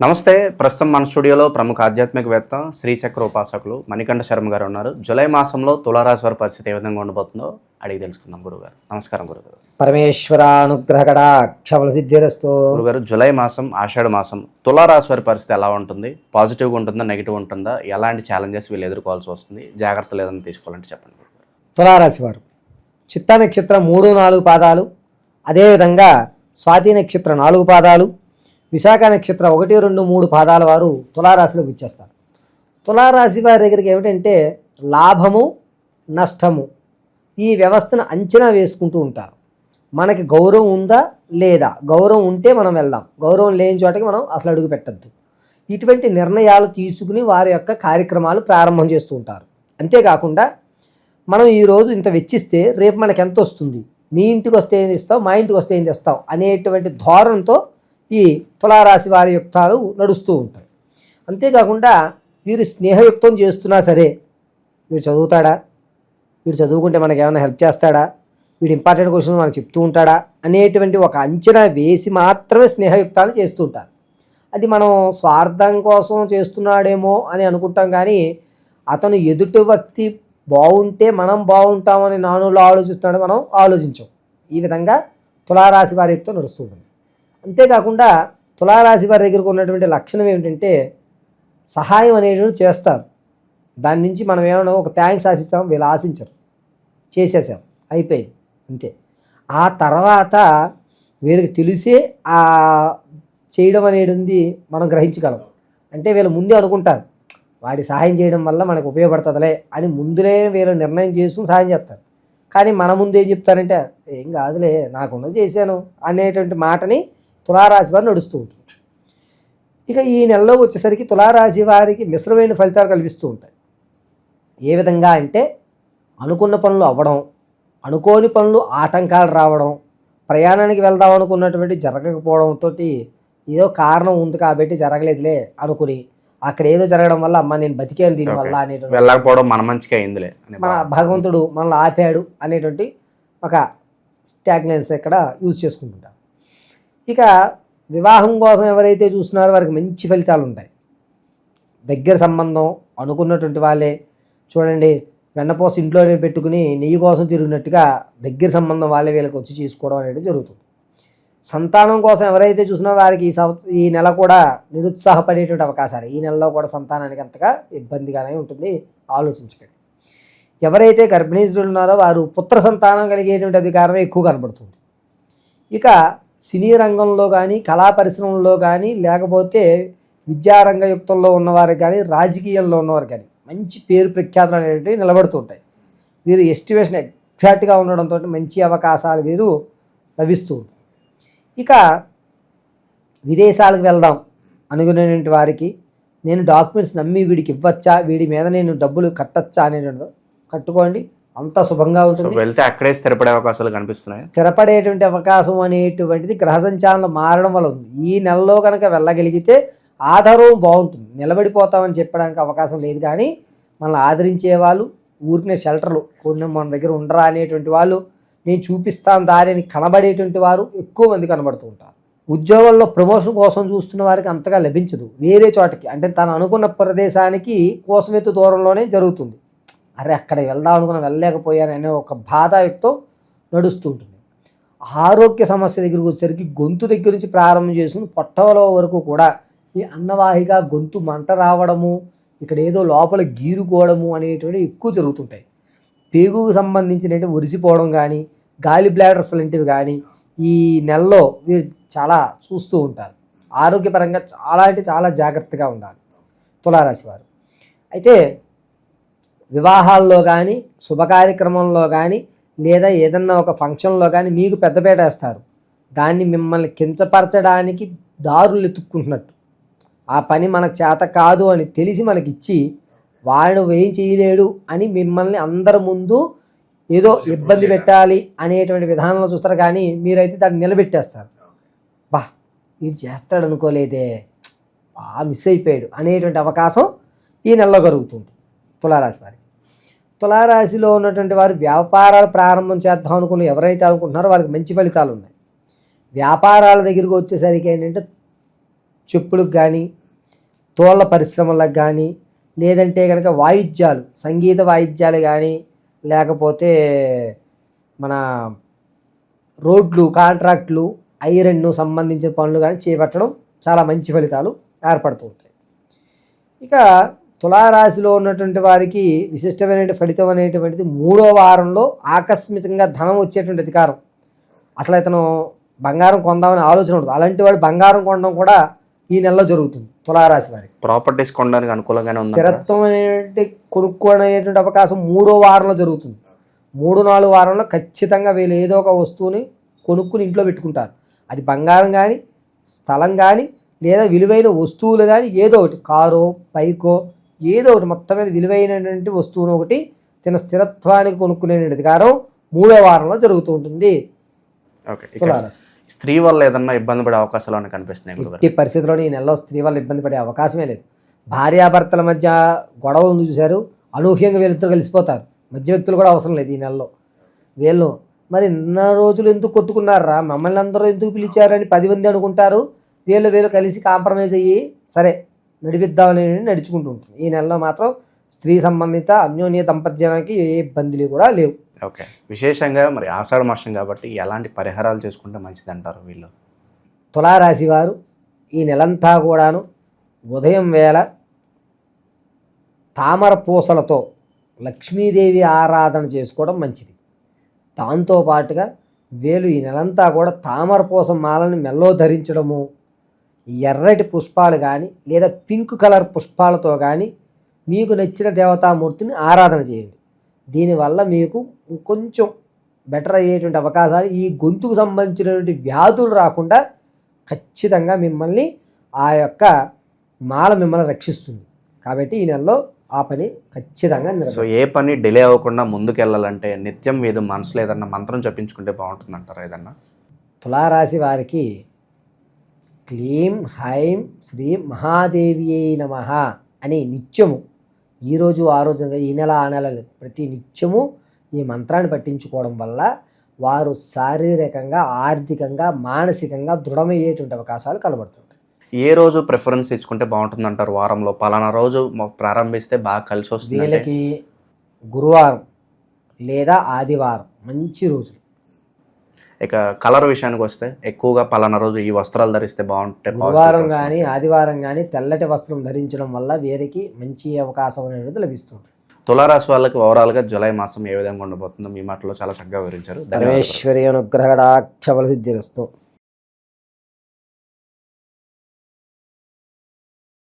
నమస్తే ప్రస్తుతం మన స్టూడియోలో ప్రముఖ ఆధ్యాత్మికవేత్త శ్రీచక్ర ఉపాసకులు మణికంఠ శర్మ గారు ఉన్నారు. జూలై మాసంలో తులారాశి వారి పరిస్థితి ఏ విధంగా ఉండబోతుందో అడిగి తెలుసుకుందాం గురుగారు. నమస్కారం గురుగారు. పరమేశ్వరానుగ్రహకటాక్షబల సిద్ధిరస్తు గురుగారు జూలై మాసం ఆషాఢ మాసం తులారాశి వారి పరిస్థితి ఎలా ఉంటుంది పాజిటివ్గా ఉంటుందా నెగిటివ్ ఉంటుందా ఎలాంటి ఛాలెంజెస్ వీళ్ళు ఎదుర్కోవాల్సి వస్తుంది జాగ్రత్తలు ఏదైనా తీసుకోవాలంటే చెప్పండి. తులారాశి వారు చిత్తా నక్షత్రం మూడు నాలుగు పాదాలు అదేవిధంగా స్వాతి నక్షత్రం నాలుగు పాదాలు విశాఖ నక్షత్రం ఒకటి రెండు మూడు పాదాల వారు తులారాశిలోకి ఇచ్చేస్తారు తులారాశి వారి దగ్గరికి ఏమిటంటే లాభము నష్టము ఈ వ్యవస్థను అంచనా వేసుకుంటూ ఉంటారు. మనకి గౌరవం ఉందా లేదా? గౌరవం ఉంటే మనం వెళ్దాం. గౌరవం లేని చోటకి మనం అసలు అడుగు పెట్టద్దు. ఇటువంటి నిర్ణయాలు తీసుకుని వారి యొక్క కార్యక్రమాలు ప్రారంభం చేస్తూ ఉంటారు. అంతేకాకుండా మనం ఈరోజు ఇంత వెచ్చిస్తే రేపు మనకు ఎంత వస్తుంది? మీ ఇంటికి వస్తే ఏం ఇస్తావు మా ఇంటికి వస్తే ఏం తెస్తావు? అనేటువంటి ధోరణితో ఈ తులారాశి వారి యుక్తాలు నడుస్తూ ఉంటాయి. అంతేకాకుండా వీరు స్నేహయుక్తం చేస్తున్నా సరే వీడు చదువుతాడా? వీడు చదువుకుంటే మనకి ఏమైనా హెల్ప్ చేస్తాడా? వీడు ఇంపార్టెంట్ క్వశ్చన్ మనకు చెప్తూ ఉంటాడా? అనేటువంటి ఒక అంచనా వేసి మాత్రమే స్నేహయుక్తాలు చేస్తూ ఉంటారు. అది మనం స్వార్థం కోసం చేస్తున్నాడేమో అని అనుకుంటాం కానీ అతను ఎదుటి వ్యక్తి బాగుంటే మనం బాగుంటామని నానులో ఆలోచిస్తున్నాడు మనం ఆలోచించాం. ఈ విధంగా తులారాశి వారితో నడుస్తుంటుంది అంతేకాకుండా తులారాశి వారి దగ్గరకు ఉన్నటువంటి లక్షణం ఏమిటంటే సహాయం అనేటువంటి చేస్తారు. దాని నుంచి మనం ఏమైనా ఒక థ్యాంక్స్ ఆశించాం వీళ్ళు ఆశించరు. చేసేసాం. అయిపోయింది. అంతే. ఆ తర్వాత వీరికి తెలిసే ఆ చేయడం అనేది మనం గ్రహించగలం. అంటే వీళ్ళు ముందే అనుకుంటారు. వాడి సహాయం చేయడం వల్ల మనకు ఉపయోగపడుతుందిలే అని ముందులే వీళ్ళు నిర్ణయం చేసుకుని సహాయం చేస్తారు. కానీ మన ముందు ఏం చెప్తారంటే ఏం కాదులే నాకున్నది చేశాను అనేటువంటి మాటని తులారాశి వారు నడుస్తూ ఉంటుంది ఇక ఈ నెలలో వచ్చేసరికి తులారాశి వారికి మిశ్రమైన ఫలితాలు కల్పిస్తూ ఉంటాయి ఏ విధంగా అంటే అనుకున్న పనులు అవ్వడం అనుకోని పనులు ఆటంకాలు రావడం ప్రయాణానికి వెళ్దాం అనుకున్నటువంటి జరగకపోవడంతో ఏదో కారణం ఉంది కాబట్టి జరగలేదులే అనుకుని అక్కడ ఏదో జరగడం వల్ల అమ్మ నేను బతికాను దీనివల్ల. అనేటువంటి వెళ్ళకపోవడం మన మంచిగా అయిందిలే అనే మన. భగవంతుడు మనల్ని ఆపాడు అనేటువంటి ఒక స్టాగ్నెన్స్ ఇక్కడ యూజ్ చేసుకుంటుంటాం ఇక వివాహం కోసం ఎవరైతే చూస్తున్నారో వారికి మంచి ఫలితాలు ఉంటాయి. దగ్గర సంబంధం అనుకున్నటువంటి వాళ్ళే చూడండి వెన్నపోస ఇంట్లోనే పెట్టుకుని నెయ్యి కోసం తిరిగినట్టుగా దగ్గర సంబంధం వాళ్ళే వీళ్ళకి వచ్చి చేసుకోవడం అనేది జరుగుతుంది. సంతానం కోసం ఎవరైతే చూసినా వారికి ఈ సంవత్సరం ఈ నెల కూడా నిరుత్సాహపడేటువంటి అవకాశాలు. ఈ నెలలో కూడా సంతానానికి అంతగా ఇబ్బందిగానే ఉంటుంది. ఆలోచించకండి. ఎవరైతే గర్భిణీజులు ఉన్నారో వారు పుత్ర సంతానం కలిగేటువంటి అధికారమే ఎక్కువ కనబడుతుంది. ఇక సినీ రంగంలో కానీ కళా పరిశ్రమలో కానీ లేకపోతే విద్యారంగ యుక్తంలో ఉన్నవారికి కానీ రాజకీయంలో ఉన్నవారు కానీ మంచి పేరు ప్రఖ్యాతులు అనేటివి నిలబడుతుంటాయి. వీరు ఎస్టిమేషన్ ఎగ్జాక్ట్గా ఉండడంతో మంచి అవకాశాలు వీరు లభిస్తూ ఉంటాయి. ఇక విదేశాలకు వెళ్దాం అనుకునేటువంటి వారికి నేను డాక్యుమెంట్స్ నమ్మి వీడికి ఇవ్వచ్చా? వీడి మీద నేను డబ్బులు కట్టచ్చా? అనేటువంటిది కట్టుకోండి. అంత శుభంగా ఉంటుంది. వెళ్తే అక్కడే స్థిరపడే అవకాశాలు కనిపిస్తున్నాయి. స్థిరపడేటువంటి అవకాశం అనేటువంటిది గ్రహ సంచాలనం మారడం వల్ల ఉంది. ఈ నెలలో కనుక వెళ్ళగలిగితే ఆధారం బాగుంటుంది. నిలబడిపోతామని చెప్పడానికి అవకాశం లేదు కానీ మనల్ని ఆదరించే వాళ్ళు ఊరికినే షెల్టర్లు కొన్ని మన దగ్గర ఉండరా అనేటువంటి వాళ్ళు నేను చూపిస్తాను దారి అని కనబడేటువంటి వారు ఎక్కువ మంది కనబడుతూ ఉంటారు. ఉద్యోగాల్లో ప్రమోషన్ కోసం చూస్తున్న వారికి అంతగా లభించదు. వేరే చోటకి అంటే తను అనుకున్న ప్రదేశానికి కోసమెత్తు దూరంలోనే జరుగుతుంది. అరే అక్కడ వెళ్దాం అనుకున్న వెళ్ళలేకపోయాను అనే ఒక బాధాయుక్తం నడుస్తూ ఉంటుంది ఆరోగ్య సమస్య దగ్గరికి వచ్చేసరికి గొంతు దగ్గర నుంచి ప్రారంభం చేసుకుని పొట్టలో వరకు కూడా ఈ అన్నవాహిగా గొంతు మంట రావడము ఇక్కడ ఏదో లోపల గీరుకోవడము అనేటువంటివి ఎక్కువ జరుగుతుంటాయి. పేగుకు సంబంధించినటువంటి ఉరిసిపోవడం కానీ గాలి బ్లాడర్స్ లాంటివి కానీ ఈ నెలలో వీరు చాలా చూస్తూ ఉంటారు. ఆరోగ్యపరంగా చాలా అంటే చాలా జాగ్రత్తగా ఉండాలి. తులారాశి వారు. అయితే వివాహాల్లో కానీ శుభ కార్యక్రమంలో కానీ లేదా ఏదన్నా ఒక ఫంక్షన్లో కానీ మీకు పెద్దపేట వేస్తారు. దాన్ని మిమ్మల్ని కించపరచడానికి దారులు ఎత్తుక్కుంటున్నట్టు. ఆ పని మనకు చేత కాదు అని తెలిసి మనకి ఇచ్చి వాడు ఏం చేయలేడు అని మిమ్మల్ని అందరి ముందు ఏదో ఇబ్బంది పెట్టాలి అనేటువంటి విధానంలో చూస్తారు కానీ మీరైతే దాన్ని నిలబెట్టేస్తారు. బా వీడు చేస్తాడు అనుకోలేదే బా మిస్ అయిపోయాడు అనేటువంటి అవకాశం ఈ నెలలో కలుగుతుంది. తులారాశి వారికి. తులారాశిలో ఉన్నటువంటి వారు వ్యాపారాలు ప్రారంభం చేద్దాం అనుకుని ఎవరైతే అనుకుంటున్నారో వారికి మంచి ఫలితాలు ఉన్నాయి. వ్యాపారాల దగ్గరికి వచ్చేసరికి ఏంటంటే చెప్పులకు కానీ తోళ్ళ పరిశ్రమలకు కానీ లేదంటే కనుక వాయిద్యాలు సంగీత వాయిద్యాలు కానీ లేకపోతే మన రోడ్లు కాంట్రాక్ట్లు ఐరన్ను సంబంధించిన పనులు కానీ చేపట్టడం చాలా మంచి ఫలితాలు ఏర్పడుతూ ఉంటాయి. ఇక తులారాశిలో ఉన్నటువంటి వారికి విశిష్టమైన ఫలితం అనేటువంటిది మూడో వారంలో ఆకస్మికంగా ధనం వచ్చేటువంటి అధికారం. అసలు ఇతను బంగారం కొందామని ఆలోచన ఉంటుంది అలాంటి వాడు బంగారం కొనడం కూడా ఈ నెలలో జరుగుతుంది తులారాశి వారికి. ప్రాపర్టీస్ కొనడానికి అనుకూలంగానే ఉంది స్థిరత్వం అనేటువంటి కొనుక్కోనేటువంటి అవకాశం మూడో వారంలో జరుగుతుంది. మూడు నాలుగు వారంలో ఖచ్చితంగా వీళ్ళు ఏదో ఒక వస్తువుని కొనుక్కుని ఇంట్లో పెట్టుకుంటారు. అది బంగారం కానీ స్థలం కానీ లేదా విలువైన వస్తువులు కానీ ఏదో ఒకటి కారో బైకో ఏదో ఒకటి మొత్తం మీద విలువైనటువంటి వస్తువును ఒకటి తన స్థిరత్వానికి కొనుక్కునే అధికారం మూడో వారంలో జరుగుతూ ఉంటుంది. స్త్రీ వల్ల ఏదన్నా ఇబ్బంది పడే అవకాశాలు కనిపిస్తున్నాయి ఎట్టి పరిస్థితుల్లోని ఈ నెలలో స్త్రీ వల్ల ఇబ్బంది పడే అవకాశమే లేదు. భార్యాభర్తల మధ్య గొడవలు ఉంది చూశారు. అనూహ్యంగా వీళ్ళతో కలిసిపోతారు. మధ్య వ్యక్తులు కూడా అవసరం లేదు ఈ నెలలో. వీళ్ళు మరి ఇన్న రోజులు ఎందుకు కొట్టుకున్నారా? మమ్మల్ని అందరూ ఎందుకు పిలిచారని పది మంది అనుకుంటారు. వీళ్ళు వీళ్ళు కలిసి కాంప్రమైజ్ అయ్యి సరే నడిపిద్దామని నడుచుకుంటూ ఉంటుంది. ఈ నెలలో మాత్రం స్త్రీ సంబంధిత అన్యోన్య దంపత్యానికి ఏ ఇబ్బందులు కూడా లేవు. ఓకే. విశేషంగా మరి ఆషాఢ మాసం కాబట్టి ఎలాంటి పరిహారాలు చేసుకుంటే మంచిది అంటారు వీళ్ళు? తులారాశి వారు ఈ నెలంతా కూడాను ఉదయం వేళ తామర పూసలతో లక్ష్మీదేవి ఆరాధన చేసుకోవడం మంచిది. దాంతో పాటుగా వేలు ఈ నెలంతా కూడా తామర పూస మాలని మెల్లో ధరించడము ఎర్రటి పుష్పాలు కానీ లేదా పింక్ కలర్ పుష్పాలతో కానీ మీకు నచ్చిన దేవతామూర్తిని ఆరాధన చేయండి. దీనివల్ల మీకు ఇంకొంచెం బెటర్ అయ్యేటువంటి అవకాశాలు ఈ గొంతుకు సంబంధించినటువంటి వ్యాధులు రాకుండా ఖచ్చితంగా మిమ్మల్ని ఆ యొక్క మాల మిమ్మల్ని రక్షిస్తుంది. కాబట్టి ఈ నెలలో ఆ పని ఖచ్చితంగా సో. ఏ పని డిలే అవ్వకుండా ముందుకు వెళ్ళాలంటే నిత్యం మీద మనసులో ఏదన్నా మంత్రం చెప్పించుకుంటే బాగుంటుంది అంటారా ఏదన్నా? తులారాశి వారికి క్లీం హైం శ్రీ మహాదేవియే నమ అనే నిత్యము. ఈరోజు ఆ రోజు ఈ నెల ఆ నెల. ప్రతి నిత్యము ఈ మంత్రాన్ని పట్టించుకోవడం వల్ల వారు శారీరకంగా ఆర్థికంగా మానసికంగా దృఢమయ్యేటువంటి అవకాశాలు కనబడుతుంటాయి. ఏ రోజు ప్రిఫరెన్స్ ఇచ్చుకుంటే బాగుంటుంది అంటారు వారంలో? పలానా రోజు ప్రారంభిస్తే బాగా కలిసి వస్తుంది వీళ్ళకి గురువారం లేదా ఆదివారం మంచి రోజులు. ఇక కలర్ విషయానికి వస్తే ఎక్కువగా పలానా రోజు ఈ వస్త్రాలు ధరిస్తే బాగుంటే గురువారం కానీ ఆదివారం కానీ తెల్లటి వస్త్రం ధరించడం వల్ల వీరికి మంచి అవకాశం అనేది లభిస్తుంది. తులారాశి వాళ్ళకి ఓవరాల్గా జూలై మాసం ఏ విధంగా ఉండబోతుందో మీ మాటలో చాలా చక్కగా వివరించారు. ధన్యవాదాలు. పరమేశ్వరి అనుగ్రహడాక్ష సిద్ధిరస్తు